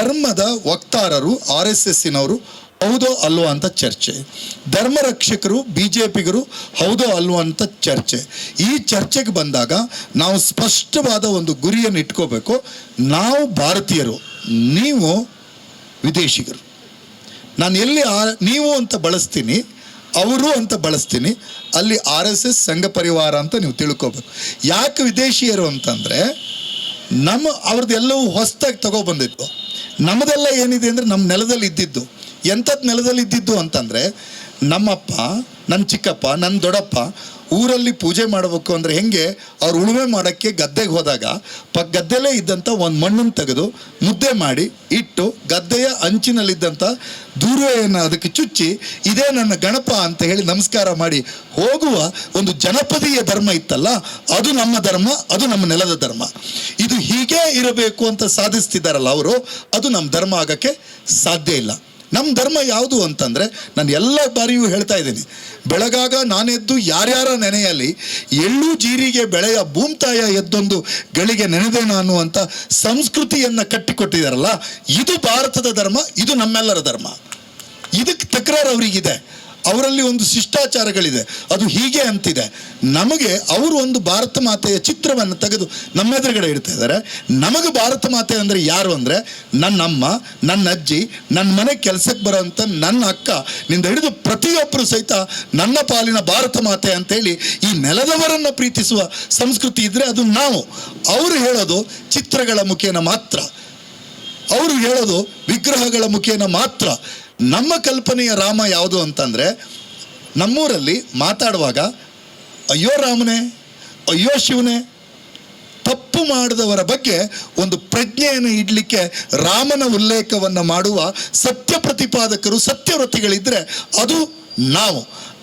ಧರ್ಮದ ವಕ್ತಾರರು, R S ಎಸ್ಸಿನವರು ಹೌದೋ ಅಲ್ವೋ ಅಂತ ಚರ್ಚೆ. ಧರ್ಮ ರಕ್ಷಕರು ಬಿ ಜೆ ಪಿಗರು ಹೌದೋ ಅಲ್ವೋ ಅಂತ ಚರ್ಚೆ. ಈ ಚರ್ಚೆಗೆ ಬಂದಾಗ ನಾವು ಸ್ಪಷ್ಟವಾದ ಒಂದು ಗುರಿಯನ್ನು ಇಟ್ಕೋಬೇಕು. ನಾವು ಭಾರತೀಯರು, ನೀವು ವಿದೇಶಿಗರು. ನಾನು ಎಲ್ಲಿ ಆ, ನೀವು ಅಂತ ಬಳಸ್ತೀನಿ, ಅವರು ಅಂತ ಬಳಸ್ತೀನಿ, ಅಲ್ಲಿ ಆರ್ ಎಸ್ ಎಸ್ ಸಂಘ ಪರಿವಾರ ಅಂತ ನೀವು ತಿಳ್ಕೋಬೇಕು. ಯಾಕೆ ವಿದೇಶಿಯರು ಅಂತಂದರೆ, ನಮ್ಮ ಅವ್ರದ್ದೆಲ್ಲವೂ ಹೊಸದಾಗಿ ತಗೊಬಂದಿದ್ದು ನಮ್ಮದೆಲ್ಲ ಏನಿದೆ ಅಂದರೆ ನಮ್ಮ ನೆಲದಲ್ಲಿ ಇದ್ದಿದ್ದು. ಎಂಥದ್ದು ನೆಲದಲ್ಲಿ ಇದ್ದಿದ್ದು ಅಂತಂದರೆ ನಮ್ಮಪ್ಪ ನನ್ನ ಚಿಕ್ಕಪ್ಪ ನನ್ನ ದೊಡ್ಡಪ್ಪ ಊರಲ್ಲಿ ಪೂಜೆ ಮಾಡಬೇಕು ಅಂದರೆ ಹೆಂಗೆ? ಅವ್ರು ಉಳುಮೆ ಮಾಡೋಕ್ಕೆ ಗದ್ದೆಗೆ ಹೋದಾಗ ಪ ಗದ್ದೆಲೇ ಇದ್ದಂಥ ಒಂದು ಮಣ್ಣನ್ನು ತೆಗೆದು ಮುದ್ದೆ ಮಾಡಿ ಇಟ್ಟು ಗದ್ದೆಯ ಅಂಚಿನಲ್ಲಿದ್ದಂಥ ದೂರ್ವೆಯನ್ನು ಅದಕ್ಕೆ ಚುಚ್ಚಿ, ಇದೇ ನನ್ನ ಗಣಪ ಅಂತ ಹೇಳಿ ನಮಸ್ಕಾರ ಮಾಡಿ ಹೋಗುವ ಒಂದು ಜನಪದೀಯ ಧರ್ಮ ಇತ್ತಲ್ಲ, ಅದು ನಮ್ಮ ಧರ್ಮ, ಅದು ನಮ್ಮ ನೆಲದ ಧರ್ಮ. ಇದು ಹೀಗೇ ಇರಬೇಕು ಅಂತ ಸಾಧಿಸ್ತಿದ್ದಾರಲ್ಲ ಅವರು, ಅದು ನಮ್ಮ ಧರ್ಮ ಆಗೋಕ್ಕೆ ಸಾಧ್ಯ ಇಲ್ಲ. ನಮ್ಮ ಧರ್ಮ ಯಾವುದು ಅಂತಂದರೆ ನಾನು ಎಲ್ಲ ಬಾರಿಯೂ ಹೇಳ್ತಾ ಇದ್ದೀನಿ. ಬೆಳಗಾಗ ನಾನೆದ್ದು ಯಾರ್ಯಾರ ನೆನೆಯಲ್ಲಿ ಎಳ್ಳು ಜೀರಿಗೆ ಬೆಳೆಯ ಭೂಮ್ತಾಯ ಎದ್ದೊಂದು ಗಳಿಗೆ ನೆನೆದೆ ನಾನು ಅಂತ ಸಂಸ್ಕೃತಿಯನ್ನು ಕಟ್ಟಿಕೊಟ್ಟಿದ್ದಾರಲ್ಲ ಇದು ಭಾರತದ ಧರ್ಮ, ಇದು ನಮ್ಮೆಲ್ಲರ ಧರ್ಮ. ಇದಕ್ಕೆ ತಕರಾರು ಅವರಿಗಿದೆ. ಅವರಲ್ಲಿ ಒಂದು ಶಿಷ್ಟಾಚಾರಗಳಿದೆ. ಅದು ಹೀಗೆ ಅಂತಿದೆ. ನಮಗೆ ಅವರು ಒಂದು ಭಾರತ ಮಾತೆಯ ಚಿತ್ರವನ್ನು ತೆಗೆದು ನಮ್ಮ ಎದುರುಗಡೆ ಇಡ್ತಾ ಇದ್ದಾರೆ. ನಮಗೆ ಭಾರತ ಮಾತೆ ಅಂದರೆ ಯಾರು ಅಂದರೆ ನನ್ನಮ್ಮ ನನ್ನ ಅಜ್ಜಿ ನನ್ನ ಮನೆ ಕೆಲಸಕ್ಕೆ ಬರೋಂಥ ನನ್ನ ಅಕ್ಕ, ನಿಂದ ಹಿಡಿದು ಪ್ರತಿಯೊಬ್ಬರು ಸಹಿತ ನನ್ನ ಪಾಲಿನ ಭಾರತ ಮಾತೆ ಅಂತೇಳಿ ಈ ನೆಲದವರನ್ನು ಪ್ರೀತಿಸುವ ಸಂಸ್ಕೃತಿ ಇದ್ದರೆ ಅದು ನಾವು. ಅವರು ಹೇಳೋದು ಚಿತ್ರಗಳ ಮುಖೇನ ಮಾತ್ರ. ಅವರು ಹೇಳೋದು ವಿಗ್ರಹಗಳ ಮುಖೇನ ಮಾತ್ರ. ನಮ್ಮ ಕಲ್ಪನೆಯ ರಾಮ ಯಾವುದು ಅಂತಂದರೆ ನಮ್ಮೂರಲ್ಲಿ ಮಾತಾಡುವಾಗ, ಅಯ್ಯೋ ರಾಮನೇ, ಅಯ್ಯೋ ಶಿವನೇ, ತಪ್ಪು ಮಾಡಿದವರ ಬಗ್ಗೆ ಒಂದು ಪ್ರಜ್ಞೆಯನ್ನು ಇಡಲಿಕ್ಕೆ ರಾಮನ ಉಲ್ಲೇಖವನ್ನು ಮಾಡುವ ಸತ್ಯ ಪ್ರತಿಪಾದಕರು ಸತ್ಯವ್ರತಿಗಳಿದ್ದರೆ ಅದು ನಾವು.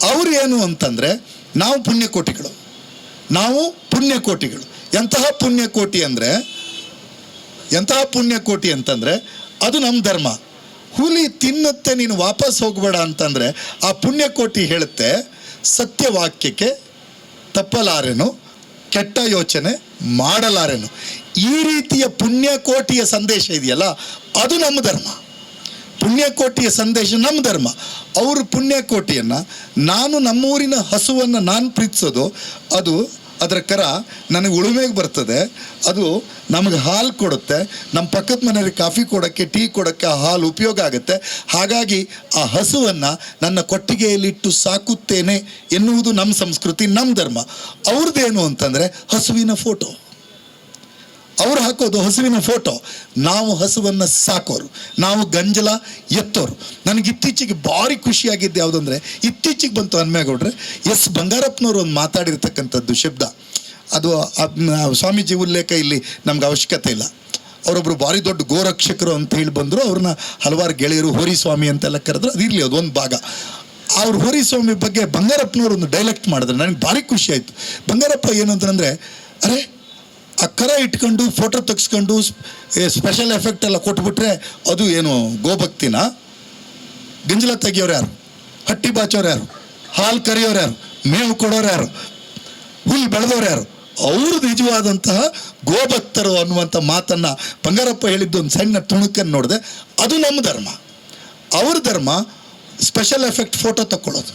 ಅವರು ಏನು ಅಂತಂದರೆ, ನಾವು ಪುಣ್ಯಕೋಟಿಗಳು. ನಾವು ಪುಣ್ಯಕೋಟಿಗಳು. ಎಂತಹ ಪುಣ್ಯಕೋಟಿ ಅಂದರೆ, ಎಂತಹ ಪುಣ್ಯಕೋಟಿ ಅಂತಂದರೆ, ಅದು ನಮ್ಮ ಧರ್ಮ. ಹುಲಿ ತಿನ್ನುತ್ತೆ, ನೀನು ವಾಪಸ್ ಹೋಗಬೇಡ ಅಂತಂದರೆ ಆ ಪುಣ್ಯಕೋಟಿ ಹೇಳುತ್ತೆ, ಸತ್ಯವಾಕ್ಯಕ್ಕೆ ತಪ್ಪಲಾರೆನು, ಕೆಟ್ಟ ಯೋಚನೆ ಮಾಡಲಾರೆನು. ಈ ರೀತಿಯ ಪುಣ್ಯಕೋಟಿಯ ಸಂದೇಶ ಇದೆಯಲ್ಲ, ಅದು ನಮ್ಮ ಧರ್ಮ. ಪುಣ್ಯಕೋಟಿಯ ಸಂದೇಶ ನಮ್ಮ ಧರ್ಮ. ಅವರು ಪುಣ್ಯಕೋಟಿಯನ್ನು ನಾನು ನಮ್ಮೂರಿನ ಹಸುವನ್ನು ನಾನು ಪ್ರೀತಿಸೋದು, ಅದು ಅದರ ಕರ ನನಗೆ ಉಳುಮೆಗೆ ಬರ್ತದೆ. ಅದು ನಮಗೆ ಹಾಲು ಕೊಡುತ್ತೆ. ನಮ್ಮ ಪಕ್ಕದ ಮನೆಯಲ್ಲಿ ಕಾಫಿ ಕೊಡೋಕ್ಕೆ, ಟೀ ಕೊಡೋಕ್ಕೆ ಆ ಹಾಲು ಉಪಯೋಗ ಆಗುತ್ತೆ. ಹಾಗಾಗಿ ಆ ಹಸುವನ್ನು ನನ್ನ ಕೊಟ್ಟಿಗೆಯಲ್ಲಿಟ್ಟು ಸಾಕುತ್ತೇನೆ ಎನ್ನುವುದು ನಮ್ಮ ಸಂಸ್ಕೃತಿ, ನಮ್ಮ ಧರ್ಮ. ಅವ್ರದ್ದೇನು ಅಂತಂದರೆ ಹಸುವಿನ ಫೋಟೋ ಅವ್ರು ಹಾಕೋದು ಹಸುವಿನ ಫೋಟೋ ನಾವು ಹಸುವನ್ನು ಸಾಕೋರು. ನಾವು ಗಂಜಲ ಎತ್ತೋರು. ನನಗೆ ಇತ್ತೀಚೆಗೆ ಭಾರಿ ಖುಷಿಯಾಗಿದ್ದು ಯಾವುದಂದ್ರೆ, ಇತ್ತೀಚೆಗೆ ಬಂತು ಹನ್ಮೇಗೌಡ್ರೆ, ಎಸ್ ಬಂಗಾರಪ್ಪನವರು ಒಂದು ಮಾತಾಡಿರ್ತಕ್ಕಂಥದ್ದು ಶಬ್ದ. ಅದು ಸ್ವಾಮೀಜಿ ಉಲ್ಲೇಖ ಇಲ್ಲಿ ನಮ್ಗೆ ಅವಶ್ಯಕತೆ ಇಲ್ಲ. ಅವರೊಬ್ಬರು ಭಾರಿ ದೊಡ್ಡ ಗೋರಕ್ಷಕರು ಅಂತ ಹೇಳಿ ಬಂದರು. ಅವ್ರನ್ನ ಹಲವಾರು ಗೆಳೆಯರು ಹೋರಿ ಸ್ವಾಮಿ ಅಂತೆಲ್ಲ ಕರೆದ್ರು. ಅದಿರಲಿ ಅದೊಂದು ಭಾಗ. ಅವ್ರು ಹೋರಿ ಸ್ವಾಮಿ ಬಗ್ಗೆ ಬಂಗಾರಪ್ಪನವರು ಒಂದು ಡೈಲೆಕ್ಟ್ ಮಾಡಿದ್ರು. ನನಗೆ ಭಾರಿ ಖುಷಿ ಆಯಿತು. ಬಂಗಾರಪ್ಪ ಏನು ಅಂತಂದರೆ ಅರೆ ಆ ಇಟ್ಕೊಂಡು ಫೋಟೋ ತೆಗೆಸ್ಕೊಂಡು ಸ್ಪೆಷಲ್ ಎಫೆಕ್ಟ್ ಎಲ್ಲ ಕೊಟ್ಬಿಟ್ರೆ ಅದು ಏನು, ಗೋಭಕ್ತಿನ? ಗಂಜಲ ತೆಗಿಯೋರು ಯಾರು? ಹಟ್ಟಿ ಬಾಚೋರು ಯಾರು? ಹಾಲು ಕರೆಯೋರು ಯಾರು? ಮೇವು ಕೊಡೋರು ಯಾರು? ಹುಲ್ಲು ಬೆಳೆದವ್ರು ಯಾರು? ಅವರು ನಿಜವಾದಂತಹ ಗೋಭಕ್ತರು ಅನ್ನುವಂಥ ಮಾತನ್ನು ಬಂಗಾರಪ್ಪ ಹೇಳಿದ್ದು ಒಂದು ಸಣ್ಣ ತುಣುಕನ್ನು ನೋಡಿದೆ, ಅದು ನಮ್ಮ ಧರ್ಮ. ಅವ್ರ ಧರ್ಮ ಸ್ಪೆಷಲ್ ಎಫೆಕ್ಟ್ ಫೋಟೋ ತಕ್ಕೊಳ್ಳೋದು.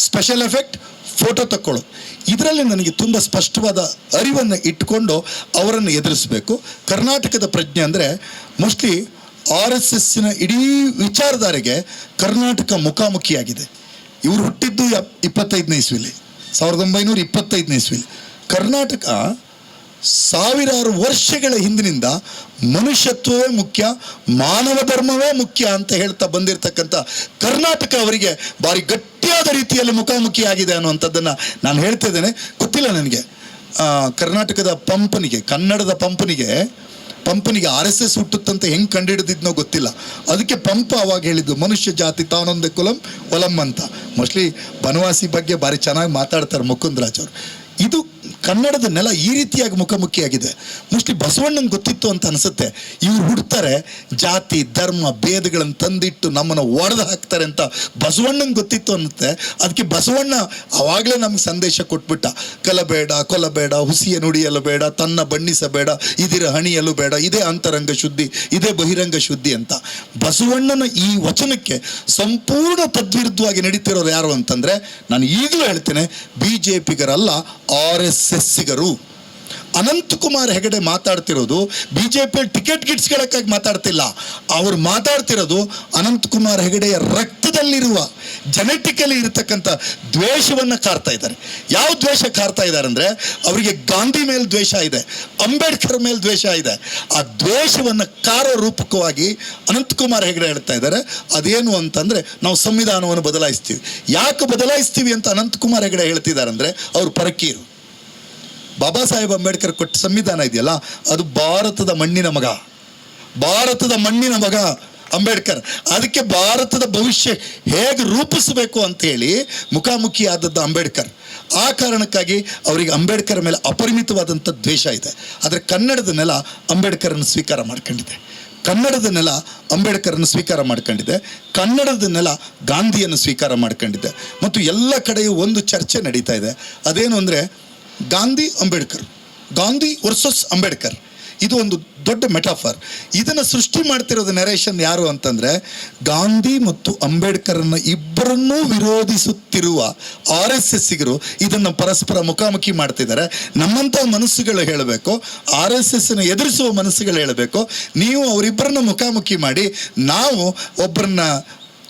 ಸ್ಪೆಷಲ್ ಎಫೆಕ್ಟ್ ಫೋಟೋ ತಕ್ಕೊಳ್ಳೋದು ಇದರಲ್ಲಿ ನನಗೆ ತುಂಬ ಸ್ಪಷ್ಟವಾದ ಅರಿವನ್ನು ಇಟ್ಟುಕೊಂಡು ಅವರನ್ನು ಎದುರಿಸಬೇಕು. ಕರ್ನಾಟಕದ ಪ್ರಜ್ಞೆ ಅಂದರೆ ಮೋಸ್ಟ್ಲಿ ಆರ್ ಎಸ್ ಎಸ್ಸಿನ ಇಡೀ ವಿಚಾರಧಾರೆಗೆ ಕರ್ನಾಟಕ ಮುಖಾಮುಖಿಯಾಗಿದೆ. ಇವರು ಹುಟ್ಟಿದ್ದು ಇಪ್ಪತ್ತೈದನೇ ಇಸ್ವಿಲಿ. ಸಾವಿರದ ಒಂಬೈನೂರ ಇಪ್ಪತ್ತೈದನೇ ಇಸ್ವಿಲಿ. ಕರ್ನಾಟಕ ಸಾವಿರಾರು ವರ್ಷಗಳ ಹಿಂದಿನಿಂದ ಮನುಷ್ಯತ್ವವೇ ಮುಖ್ಯ, ಮಾನವ ಧರ್ಮವೇ ಮುಖ್ಯ ಅಂತ ಹೇಳ್ತಾ ಬಂದಿರತಕ್ಕಂಥ ಕರ್ನಾಟಕ ಅವರಿಗೆ ಭಾರಿ ಗಟ್ಟಿಯಾದ ರೀತಿಯಲ್ಲಿ ಮುಖಾಮುಖಿ ಆಗಿದೆ ಅನ್ನುವಂಥದ್ದನ್ನು ನಾನು ಹೇಳ್ತಾ ಇದ್ದೇನೆ. ಗೊತ್ತಿಲ್ಲ ನನಗೆ. ಕರ್ನಾಟಕದ ಪಂಪನಿಗೆ, ಕನ್ನಡದ ಪಂಪನಿಗೆ ಪಂಪನಿಗೆ ಆರ್ ಎಸ್ ಎಸ್ ಹುಟ್ಟುತ್ತಂತ ಹೆಂಗೆ ಕಂಡುಹಿಡಿದಿದ್ನೋ ಗೊತ್ತಿಲ್ಲ. ಅದಕ್ಕೆ ಪಂಪ ಅವಾಗ ಹೇಳಿದ್ದು, ಮನುಷ್ಯ ಜಾತಿ ತಾನೊಂದೇ ಕುಲಂ ಒಲಂ ಅಂತ. ಮೋಸ್ಟ್ಲಿ ಬನವಾಸಿ ಬಗ್ಗೆ ಭಾರಿ ಚೆನ್ನಾಗಿ ಮಾತಾಡ್ತಾರೆ ಮುಕುಂದ್ರಾಜ್ ಅವರು. ಇದು ಕನ್ನಡದ ನೆಲ ಈ ರೀತಿಯಾಗಿ ಮುಖಾಮುಖಿಯಾಗಿದೆ. ಮೋಸ್ಟ್ಲಿ ಬಸವಣ್ಣಂಗೆ ಗೊತ್ತಿತ್ತು ಅಂತ ಅನಿಸುತ್ತೆ. ಇವ್ರು ಹುಡ್ತಾರೆ, ಜಾತಿ, ಧರ್ಮ, ಭೇದಗಳನ್ನು ತಂದಿಟ್ಟು ನಮ್ಮನ್ನು ಒಡೆದು ಹಾಕ್ತಾರೆ ಅಂತ ಬಸವಣ್ಣಂಗೆ ಗೊತ್ತಿತ್ತು ಅನ್ನುತ್ತೆ. ಅದಕ್ಕೆ ಬಸವಣ್ಣ ಅವಾಗಲೇ ನಮ್ಗೆ ಸಂದೇಶ ಕೊಟ್ಬಿಟ್ಟ. ಕಲಬೇಡ, ಕೊಲಬೇಡ, ಹುಸಿಯ ನುಡಿಯಲು ಬೇಡ, ತನ್ನ ಬಣ್ಣಿಸಬೇಡ ಇದಿರ ಹಣಿಯಲು ಬೇಡ, ಇದೇ ಅಂತರಂಗ ಶುದ್ಧಿ, ಇದೇ ಬಹಿರಂಗ ಶುದ್ಧಿ ಅಂತ. ಬಸವಣ್ಣನ ಈ ವಚನಕ್ಕೆ ಸಂಪೂರ್ಣ ತದ್ವಿರುದ್ಧವಾಗಿ ನಡೀತಿರೋರು ಯಾರು ಅಂತಂದ್ರೆ, ನಾನು ಈಗಲೂ ಹೇಳ್ತೇನೆ, ಬಿ ಜೆ ಪಿಗರಲ್ಲ, ಆರ್ ಎಸ್ಸಿಗರು ಅನಂತಕುಮಾರ್ ಹೆಗಡೆ ಮಾತಾಡ್ತಿರೋದು ಬಿ ಜೆ ಪಿ ಟಿಕೆಟ್ ಗಿಟ್ಸ್ಗಳಕ್ಕಾಗಿ ಮಾತಾಡ್ತಿಲ್ಲ. ಅವ್ರು ಮಾತಾಡ್ತಿರೋದು ಅನಂತಕುಮಾರ್ ಹೆಗಡೆಯ ರಕ್ತದಲ್ಲಿರುವ ಜೆನೆಟಿಕಲಿ ಇರತಕ್ಕಂಥ ದ್ವೇಷವನ್ನು ಕಾರ್ತಾ ಇದ್ದಾರೆ. ಯಾವ ದ್ವೇಷ ಕಾರ್ತಾ ಇದ್ದಾರೆ ಅಂದರೆ ಅವರಿಗೆ ಗಾಂಧಿ ಮೇಲೆ ದ್ವೇಷ ಇದೆ, ಅಂಬೇಡ್ಕರ್ ಮೇಲೆ ದ್ವೇಷ ಇದೆ. ಆ ದ್ವೇಷವನ್ನು ಕಾರೋ ರೂಪಕವಾಗಿ ಅನಂತಕುಮಾರ್ ಹೆಗಡೆ ಹೇಳ್ತಾ ಇದ್ದಾರೆ. ಅದೇನು ಅಂತಂದರೆ ನಾವು ಸಂವಿಧಾನವನ್ನು ಬದಲಾಯಿಸ್ತೀವಿ. ಯಾಕೆ ಬದಲಾಯಿಸ್ತೀವಿ ಅಂತ ಅನಂತಕುಮಾರ್ ಹೆಗಡೆ ಹೇಳ್ತಿದ್ದಾರೆ ಅಂದರೆ ಅವರು ಪರಕೀರು. ಬಾಬಾ ಸಾಹೇಬ್ ಅಂಬೇಡ್ಕರ್ ಕೊಟ್ಟ ಸಂವಿಧಾನ ಇದೆಯಲ್ಲ, ಅದು ಭಾರತದ ಮಣ್ಣಿನ ಮಗ. ಭಾರತದ ಮಣ್ಣಿನ ಮಗ ಅಂಬೇಡ್ಕರ್. ಅದಕ್ಕೆ ಭಾರತದ ಭವಿಷ್ಯ ಹೇಗೆ ರೂಪಿಸಬೇಕು ಅಂತ ಹೇಳಿ ಮುಖಾಮುಖಿ ಆದದ್ದು ಅಂಬೇಡ್ಕರ್. ಆ ಕಾರಣಕ್ಕಾಗಿ ಅವರಿಗೆ ಅಂಬೇಡ್ಕರ್ ಮೇಲೆ ಅಪರಿಮಿತವಾದಂಥ ದ್ವೇಷ ಇದೆ. ಆದರೆ ಕನ್ನಡದ ನೆಲ ಅಂಬೇಡ್ಕರನ್ನು ಸ್ವೀಕಾರ ಮಾಡ್ಕೊಂಡಿದೆ. ಕನ್ನಡದ ನೆಲ ಅಂಬೇಡ್ಕರನ್ನು ಸ್ವೀಕಾರ ಮಾಡ್ಕೊಂಡಿದೆ. ಕನ್ನಡದ ನೆಲ ಗಾಂಧಿಯನ್ನು ಸ್ವೀಕಾರ ಮಾಡ್ಕೊಂಡಿದೆ. ಮತ್ತು ಎಲ್ಲ ಕಡೆಯೂ ಒಂದು ಚರ್ಚೆ ನಡೀತಾ ಇದೆ. ಅದೇನು ಅಂದರೆ ಗಾಂಧಿ ಅಂಬೇಡ್ಕರ್. ಗಾಂಧಿ ವರ್ಸಸ್ ಅಂಬೇಡ್ಕರ್. ಇದು ಒಂದು ದೊಡ್ಡ ಮೆಟಾಫರ್ ಇದನ್ನು ಸೃಷ್ಟಿ ಮಾಡ್ತಿರೋದು ನೆರೇಷನ್ ಯಾರು ಅಂತಂದರೆ, ಗಾಂಧಿ ಮತ್ತು ಅಂಬೇಡ್ಕರನ್ನು ಇಬ್ಬರನ್ನೂ ವಿರೋಧಿಸುತ್ತಿರುವ ಆರ್ ಎಸ್ ಎಸ್ಸಿಗರು ಇದನ್ನು ಪರಸ್ಪರ ಮುಖಾಮುಖಿ ಮಾಡ್ತಿದ್ದಾರೆ. ನಮ್ಮಂಥ ಮನಸ್ಸುಗಳು ಹೇಳಬೇಕು ಆರ್ ಎಸ್ ಎಸ್ನ ಎದುರಿಸುವ ಮನಸ್ಸುಗಳು ಹೇಳಬೇಕು. ನೀವು ಅವರಿಬ್ಬರನ್ನ ಮುಖಾಮುಖಿ ಮಾಡಿ, ನಾವು ಒಬ್ಬರನ್ನ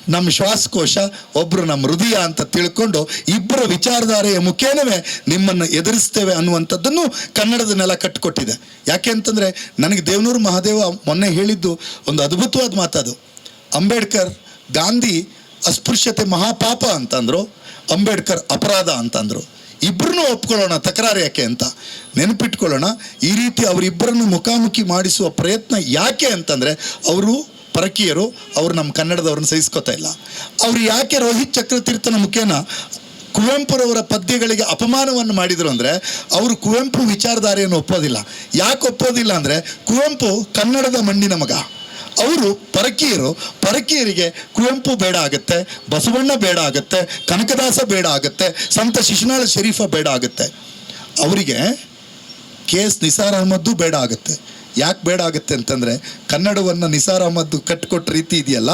ನಮ್ಮ ಶ್ವಾಸಕೋಶ ಒಬ್ಬರು ನಮ್ಮ ಹೃದಯ ಅಂತ ತಿಳ್ಕೊಂಡು ಇಬ್ಬರ ವಿಚಾರಧಾರೆಯ ಮುಖೇನವೇ ನಿಮ್ಮನ್ನು ಎದುರಿಸ್ತೇವೆ ಅನ್ನುವಂಥದ್ದನ್ನು ಕನ್ನಡದ ನೆಲ ಕಟ್ಟಿಕೊಟ್ಟಿದೆ ಯಾಕೆ ಅಂತಂದರೆ ನನಗೆ ದೇವನೂರು ಮಹಾದೇವ ಮೊನ್ನೆ ಹೇಳಿದ್ದು ಒಂದು ಅದ್ಭುತವಾದ ಮಾತದು ಅಂಬೇಡ್ಕರ್ ಗಾಂಧಿ ಅಸ್ಪೃಶ್ಯತೆ ಮಹಾಪಾಪ ಅಂತಂದರು, ಅಂಬೇಡ್ಕರ್ ಅಪರಾಧ ಅಂತಂದರು. ಇಬ್ಬರನ್ನೂ ಒಪ್ಕೊಳ್ಳೋಣ ತಕರಾರು ಯಾಕೆ ಅಂತ. ನೆನಪಿಟ್ಕೊಳ್ಳೋಣ, ಈ ರೀತಿ ಅವರಿಬ್ಬರನ್ನು ಮುಖಾಮುಖಿ ಮಾಡಿಸುವ ಪ್ರಯತ್ನ ಯಾಕೆ ಅಂತಂದರೆ ಅವರು ಪರಕೀಯರು ಅವರು ನಮ್ಮ ಕನ್ನಡದವ್ರನ್ನ ಸಹಿಸ್ಕೋತಾ ಇಲ್ಲ. ಅವರು ಯಾಕೆ ರೋಹಿತ್ ಚಕ್ರತೀರ್ಥನ ಮುಖೇನ ಕುವೆಂಪುರವರ ಪದ್ಯಗಳಿಗೆ ಅಪಮಾನವನ್ನು ಮಾಡಿದರು ಅಂದರೆ ಅವರು ಕುವೆಂಪು ವಿಚಾರಧಾರೆಯನ್ನು ಒಪ್ಪೋದಿಲ್ಲ. ಯಾಕೆ ಒಪ್ಪೋದಿಲ್ಲ ಅಂದರೆ ಕುವೆಂಪು ಕನ್ನಡದ ಮಣ್ಣಿನ ಮಗ. ಅವರು ಪರಕೀಯರು, ಪರಕೀಯರಿಗೆ ಕುವೆಂಪು ಬೇಡ ಆಗುತ್ತೆ, ಬಸವಣ್ಣ ಬೇಡ ಆಗುತ್ತೆ, ಕನಕದಾಸ ಬೇಡ ಆಗುತ್ತೆ, ಸಂತ ಶಿಶುನಾಳ ಶರೀಫ ಬೇಡ ಆಗುತ್ತೆ. ಅವರಿಗೆ ಕೆ ಎಸ್ ನಿಸಾರ್ ಅಹಮದ್ದು ಬೇಡ ಆಗುತ್ತೆ. ಯಾಕೆ ಬೇಡ ಆಗುತ್ತೆ ಅಂತಂದರೆ ಕನ್ನಡವನ್ನು ನಿಸಾರ್ ಅಹಮದ್ ಕಟ್ಟಿಕೊಟ್ಟ ರೀತಿ ಇದೆಯಲ್ಲ,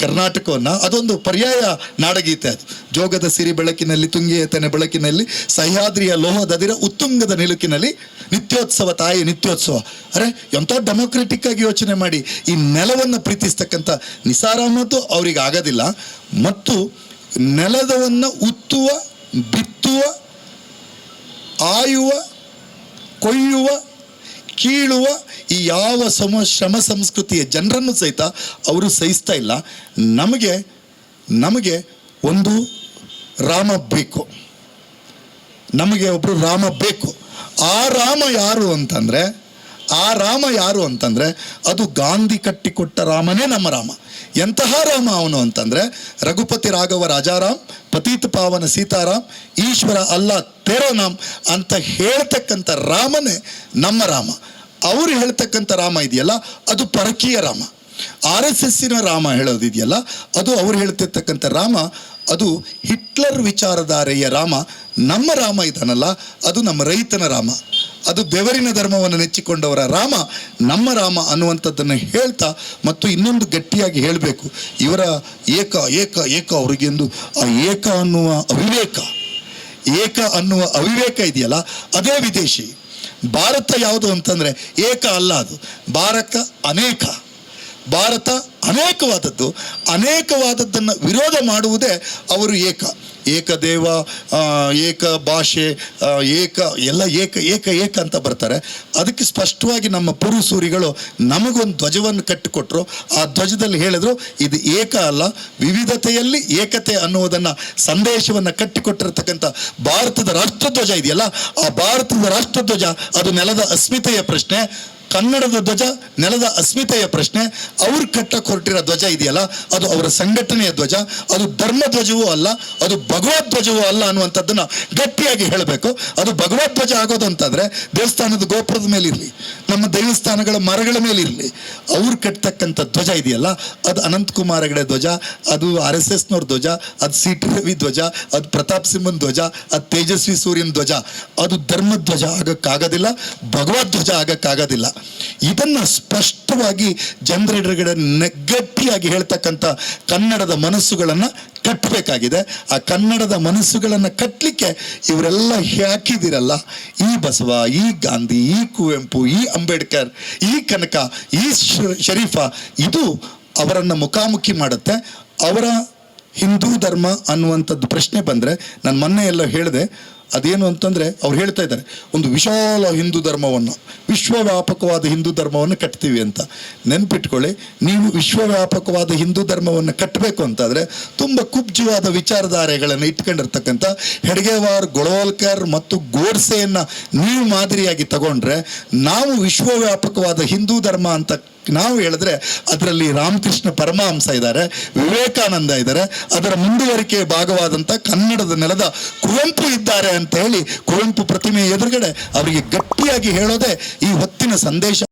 ಕರ್ನಾಟಕವನ್ನು, ಅದೊಂದು ಪರ್ಯಾಯ ನಾಡಗೀತೆ ಅದು. ಜೋಗದ ಸಿರಿ ಬೆಳಕಿನಲ್ಲಿ, ತುಂಗಿಯ ತನೆ ಬೆಳಕಿನಲ್ಲಿ, ಸಹ್ಯಾದ್ರಿಯ ಲೋಹದದಿರ ಉತ್ತುಂಗದ ನಿಲುಕಿನಲ್ಲಿ ನಿತ್ಯೋತ್ಸವ, ತಾಯಿ ನಿತ್ಯೋತ್ಸವ. ಅರೆ, ಎಂಥ ಡೆಮೋಕ್ರೆಟಿಕ್ ಆಗಿ ಯೋಚನೆ ಮಾಡಿ. ಈ ನೆಲವನ್ನು ಪ್ರೀತಿಸ್ತಕ್ಕಂಥ ನಿಸಾರ್ ಅವ್ರಿಗೆ ಆಗೋದಿಲ್ಲ. ಮತ್ತು ನೆಲದವನ್ನು ಉತ್ತುವ, ಬಿತ್ತುವ, ಆಯುವ, ಕೊಯ್ಯುವ, ಕೀಳುವ ಈ ಯಾವ ಸಮ ಶ್ರಮ ಸಂಸ್ಕೃತಿಯ ಜನರನ್ನು ಸಹಿತ ಅವರು ಸಹಿಸ್ತಾ ಇಲ್ಲ. ನಮಗೆ ನಮಗೆ ಒಂದು ರಾಮ ಬೇಕು. ನಮಗೆ ಒಬ್ಬರು ರಾಮ ಬೇಕು. ಆ ರಾಮ ಯಾರು ಅಂತಂದರೆ, ಆ ರಾಮ ಯಾರು ಅಂತಂದರೆ, ಅದು ಗಾಂಧಿ ಕಟ್ಟಿಕೊಟ್ಟ ರಾಮನೇ ನಮ್ಮ ರಾಮ. ಎಂತಹ ರಾಮ ಅವನು ಅಂತಂದರೆ, ರಘುಪತಿ ರಾಘವ ರಾಜಾರಾಮ್, ಪತೀತ ಪಾವನ ಸೀತಾರಾಮ್, ಈಶ್ವರ ಅಲ್ಲ ತೇರೋ ನಾಮ್ ಅಂತ ಹೇಳ್ತಕ್ಕಂಥ ರಾಮನೇ ನಮ್ಮ ರಾಮ. ಅವರು ಹೇಳ್ತಕ್ಕಂಥ ರಾಮ ಇದೆಯಲ್ಲ, ಅದು ಪರಕೀಯ ರಾಮ. ಆರ್ ಎಸ್ ಎಸ್ಸಿನ ರಾಮ ಹೇಳೋದಿದೆಯಲ್ಲ, ಅದು ಅವ್ರು ಹೇಳ್ತಿರ್ತಕ್ಕಂಥ ರಾಮ, ಅದು ಹಿಟ್ಲರ್ ವಿಚಾರಧಾರೆಯ ರಾಮ, ನಮ್ಮ ರಾಮ ಇದಾನಲ್ಲ, ಅದು ನಮ್ಮ ರೈತನ ರಾಮ. ಅದು ಬೆವರಿನ ಧರ್ಮವನ್ನು ನೆಚ್ಚಿಕೊಂಡವರ ರಾಮ, ನಮ್ಮ ರಾಮ ಅನ್ನುವಂಥದ್ದನ್ನು ಹೇಳ್ತಾ ಮತ್ತು ಇನ್ನೊಂದು ಗಟ್ಟಿಯಾಗಿ ಹೇಳಬೇಕು. ಇವರ ಏಕ ಏಕ ಏಕ ಅವರಿಗೆಂದು, ಆ ಏಕ ಅನ್ನುವ ಅವಿವೇಕ. ಏಕ ಅನ್ನುವ ಅವಿವೇಕ ಇದೆಯಲ್ಲ, ಅದೇ ವಿದೇಶಿ. ಭಾರತ ಯಾವುದು ಅಂತಂದರೆ ಏಕ ಅಲ್ಲ ಅದು. ಭಾರತ ಅನೇಕ. ಭಾರತ ಅನೇಕವಾದದ್ದು, ಅನೇಕವಾದದ್ದನ್ನು ವಿರೋಧ ಮಾಡುವುದೇ ಅವರು ಏಕ. ಏಕದೇವ ದೇವ ಏಕ ಭಾಷೆ ಏಕ, ಎಲ್ಲ ಏಕ ಏಕ ಏಕ ಅಂತ ಬರ್ತಾರೆ. ಅದಕ್ಕೆ ಸ್ಪಷ್ಟವಾಗಿ ನಮ್ಮ ಪುರುಸೂರಿಗಳು ನಮಗೊಂದು ಧ್ವಜವನ್ನು ಕಟ್ಟಿಕೊಟ್ರು. ಆ ಧ್ವಜದಲ್ಲಿ ಹೇಳಿದ್ರು, ಇದು ಏಕ ಅಲ್ಲ, ವಿವಿಧತೆಯಲ್ಲಿ ಏಕತೆ ಅನ್ನುವುದನ್ನು ಸಂದೇಶವನ್ನು ಕಟ್ಟಿಕೊಟ್ಟಿರ್ತಕ್ಕಂಥ ಭಾರತದ ರಾಷ್ಟ್ರಧ್ವಜ ಇದೆಯಲ್ಲ, ಆ ಭಾರತದ ರಾಷ್ಟ್ರಧ್ವಜ ಅದು ನೆಲದ ಅಸ್ಮಿತೆಯ ಪ್ರಶ್ನೆ. ಕನ್ನಡದ ಧ್ವಜ ನೆಲದ ಅಸ್ಮಿತೆಯ ಪ್ರಶ್ನೆ, ಅವ್ರು ಕಟ್ಟಕ್ಕೆ ಹೊರಟಿರೋ ಧ್ವಜ ಇದೆಯಲ್ಲ, ಅದು ಅವರ ಸಂಘಟನೆಯ ಧ್ವಜ, ಅದು ಧರ್ಮ ಧ್ವಜವೂ ಅಲ್ಲ, ಅದು ಭಗವದ್ ಧ್ವಜವೂ ಅಲ್ಲ ಅನ್ನುವಂಥದ್ದನ್ನ ಗಟ್ಟಿಯಾಗಿ ಹೇಳಬೇಕು. ಅದು ಭಗವದ್ ಧ್ವಜ ಆಗೋದು ಅಂತಂದ್ರೆ ದೇವಸ್ಥಾನದ ಗೋಪುರದ ಮೇಲೆ ಇರಲಿ, ನಮ್ಮ ದೇವಸ್ಥಾನಗಳ ಮರಗಳ ಮೇಲೆ ಇರಲಿ, ಅವ್ರು ಕಟ್ತಕ್ಕಂಥ ಧ್ವಜ ಇದೆಯಲ್ಲ, ಅದು ಅನಂತಕುಮಾರ್ ಹೆಗಡೆ ಧ್ವಜ, ಅದು ಆರ್ ಎಸ್ ಎಸ್ನವ್ರ ಧ್ವಜ, ಅದು ಸಿ ಟಿ ರವಿ ಧ್ವಜ, ಅದು ಪ್ರತಾಪ್ ಸಿಂಹನ್ ಧ್ವಜ, ಅದು ತೇಜಸ್ವಿ ಸೂರ್ಯನ ಧ್ವಜ, ಅದು ಧರ್ಮ ಧ್ವಜ ಆಗಕ್ಕಾಗೋದಿಲ್ಲ, ಭಗವದ್ ಧ್ವಜ ಆಗಕ್ಕಾಗೋದಿಲ್ಲ. ಇದನ್ನ ಸ್ಪಷ್ಟವಾಗಿ ಜನರ ಎದುರುಗಡೆ ನೆ- ಗಟ್ಟಿಯಾಗಿ ಹೇಳ್ತಕ್ಕಂಥ ಕನ್ನಡದ ಮನಸ್ಸುಗಳನ್ನು ಕಟ್ಟಬೇಕಾಗಿದೆ ಆ ಕನ್ನಡದ ಮನಸ್ಸುಗಳನ್ನು ಕಟ್ಟಲಿಕ್ಕೆ ಇವರೆಲ್ಲ ಹಾಕಿದಿರಲ್ಲ ಈ ಬಸವ, ಈ ಗಾಂಧಿ, ಈ ಕುವೆಂಪು, ಈ ಅಂಬೇಡ್ಕರ್, ಈ ಕನಕ, ಈ ಶರೀಫ, ಇದು ಅವರನ್ನು ಮುಖಾಮುಖಿ ಮಾಡುತ್ತೆ. ಅವರ ಹಿಂದೂ ಧರ್ಮ ಅನ್ನುವಂಥದ್ದು ಪ್ರಶ್ನೆ ಬಂದರೆ ನಾನು ಮೊನ್ನೆ ಎಲ್ಲ ಹೇಳಿದೆ, ಅದೇನು ಅಂತಂದರೆ ಅವ್ರು ಹೇಳ್ತಾ ಇದ್ದಾರೆ, ಒಂದು ವಿಶಾಲ ಹಿಂದೂ ಧರ್ಮವನ್ನು, ವಿಶ್ವವ್ಯಾಪಕವಾದ ಹಿಂದೂ ಧರ್ಮವನ್ನು ಕಟ್ತೀವಿ ಅಂತ. ನೆನ್ಪಿಟ್ಕೊಳ್ಳಿ, ನೀವು ವಿಶ್ವವ್ಯಾಪಕವಾದ ಹಿಂದೂ ಧರ್ಮವನ್ನು ಕಟ್ಟಬೇಕು ಅಂತಾದರೆ ತುಂಬ ಕುಬ್ಜವಾದ ವಿಚಾರಧಾರೆಗಳನ್ನು ಇಟ್ಕೊಂಡಿರ್ತಕ್ಕಂಥ ಹೆಡ್ಗೇವಾರ್, ಗೊಳವಲ್ಕರ್ ಮತ್ತು ಗೋಡ್ಸೆಯನ್ನು ನೀವು ಮಾದರಿಯಾಗಿ ತಗೊಂಡ್ರೆ ನಾವು ವಿಶ್ವವ್ಯಾಪಕವಾದ ಹಿಂದೂ ಧರ್ಮ ಅಂತ ನಾವು ಹೇಳಿದ್ರೆ ಅದರಲ್ಲಿ ರಾಮಕೃಷ್ಣ ಪರಮಹಂಸ ಇದ್ದಾರೆ, ವಿವೇಕಾನಂದ ಇದ್ದಾರೆ. ಅದರ ಮುಂದುವರಿಕೆಯ ಭಾಗವಾದಂಥ ಕನ್ನಡದ ನೆಲದ ಕುವೆಂಪು ಇದ್ದಾರೆ ಅಂತ ಹೇಳಿ ಕುವೆಂಪು ಪ್ರತಿಮೆ ಎದುರುಗಡೆ ಅವರಿಗೆ ಗಟ್ಟಿಯಾಗಿ ಹೇಳೋದೇ ಈ ಹೊತ್ತಿನ ಸಂದೇಶ.